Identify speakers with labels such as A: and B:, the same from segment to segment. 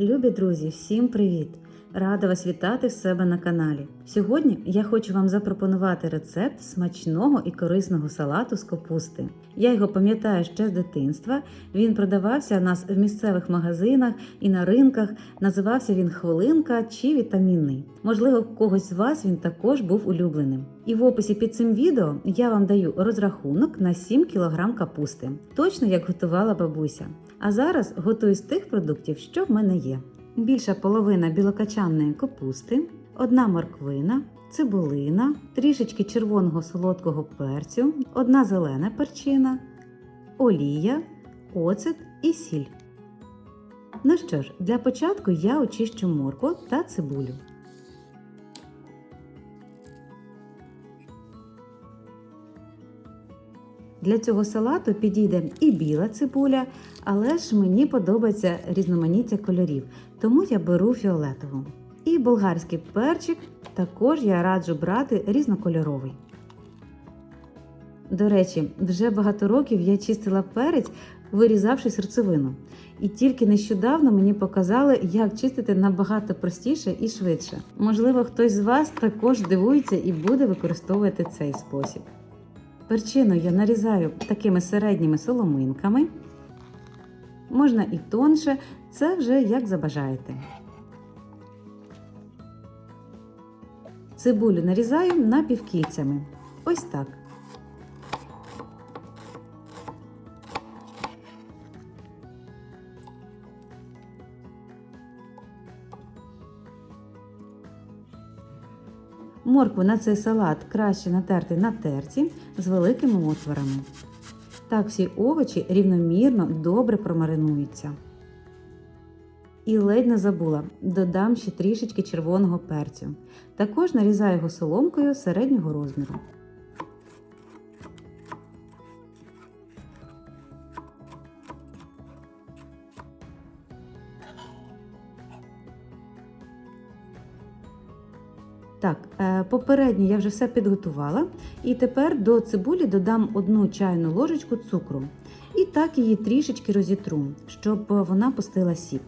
A: Любі друзі, всім привіт! Рада вас вітати в себе на каналі. Сьогодні я хочу вам запропонувати рецепт смачного і корисного салату з капусти. Я його пам'ятаю ще з дитинства. Він продавався у нас в місцевих магазинах і на ринках. Називався він хвилинка чи вітамінний. Можливо, когось з вас він також був улюбленим. І в описі під цим відео я вам даю розрахунок на 7 кг капусти, точно як готувала бабуся. А зараз готую з тих продуктів, що в мене є. Більша половина білокачанної капусти, одна морквина, цибулина, трішечки червоного солодкого перцю, одна зелена перчина, олія, оцет і сіль. Ну що ж, для початку я очищу моркву та цибулю. Для цього салату підійде і біла цибуля, але ж мені подобається різноманіття кольорів, тому я беру фіолетову. І болгарський перчик також я раджу брати різнокольоровий. До речі, вже багато років я чистила перець, вирізавши серцевину. І тільки нещодавно мені показали, як чистити набагато простіше і швидше. Можливо, хтось з вас також дивується і буде використовувати цей спосіб. Перчину я нарізаю такими середніми соломинками. Можна і тонше, це вже як забажаєте. Цибулю нарізаю напівкільцями. Ось так. Моркву на цей салат краще натерти на терці з великими отворами. Так всі овочі рівномірно добре промаринуються. І ледь не забула, додам ще трішечки червоного перцю. Також нарізаю його соломкою середнього розміру. Так, е, попередньо я вже все підготувала. І тепер до цибулі додам одну чайну ложечку цукру. І так її трішечки розітру, щоб вона пустила сік.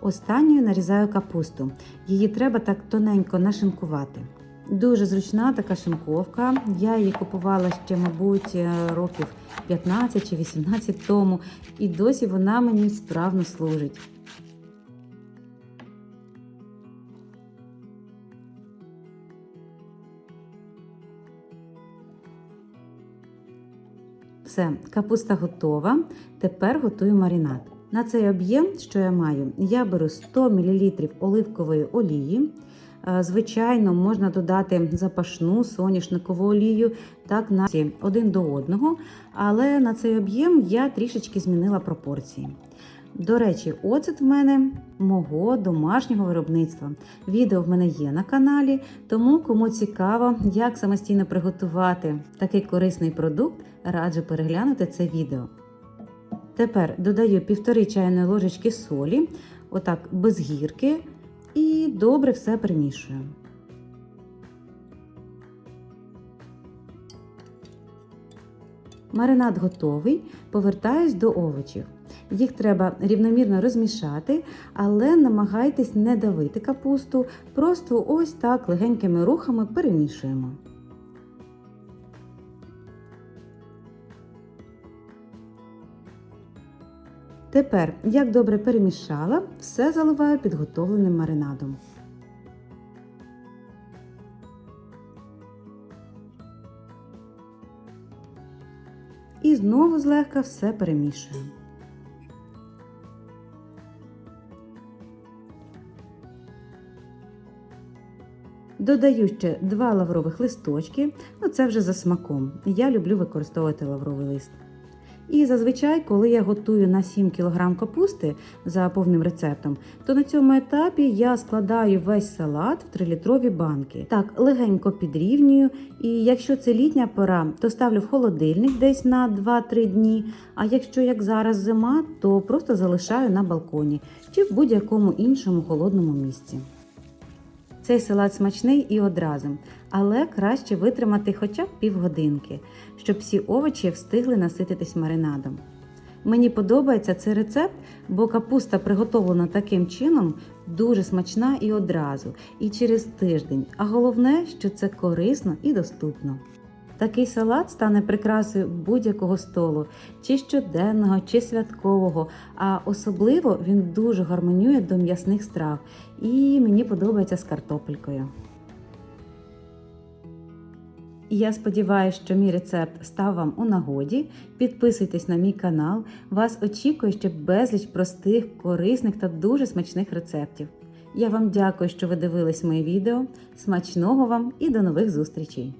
A: Останньою нарізаю капусту. Її треба так тоненько нашинкувати. Дуже зручна така шинковка. Я її купувала ще, мабуть, років 15 чи 18 тому, і досі вона мені справно служить. Все, капуста готова. Тепер готую маринад. На цей об'єм, що я маю, я беру 100 мл оливкової олії. Звичайно, можна додати запашну соняшникову олію, так на один до одного, але на цей об'єм я трішечки змінила пропорції. До речі, оцет в мене мого домашнього виробництва. Відео в мене є на каналі, тому кому цікаво, як самостійно приготувати такий корисний продукт, раджу переглянути це відео. Тепер додаю півтори чайної ложечки солі, отак без гірки. І добре все перемішую. Маринад готовий, повертаюсь до овочів. Їх треба рівномірно розмішати, але намагайтесь не давити капусту, просто ось так легенькими рухами перемішуємо. Тепер, як добре перемішала, все заливаю підготовленим маринадом. І знову злегка все перемішую. Додаю ще два лаврових листочки, ну це вже за смаком. Я люблю використовувати лавровий лист. І зазвичай, коли я готую на 7 кг капусти за повним рецептом, то на цьому етапі я складаю весь салат в 3-літрові банки. Так, легенько підрівнюю. І якщо це літня пора, то ставлю в холодильник десь на 2-3 дні. А якщо як зараз зима, то просто залишаю на балконі чи в будь-якому іншому холодному місці. Цей салат смачний і одразу, але краще витримати хоча б півгодинки, щоб всі овочі встигли насититись маринадом. Мені подобається цей рецепт, бо капуста приготовлена таким чином дуже смачна і одразу, і через тиждень. А головне, що це корисно і доступно. Такий салат стане прикрасою будь-якого столу, чи щоденного, чи святкового, а особливо він дуже гармонює до м'ясних страв і мені подобається з картопелькою. Я сподіваюся, що мій рецепт став вам у нагоді. Підписуйтесь на мій канал. Вас очікує ще безліч простих, корисних та дуже смачних рецептів. Я вам дякую, що ви дивились моє відео. Смачного вам і до нових зустрічей!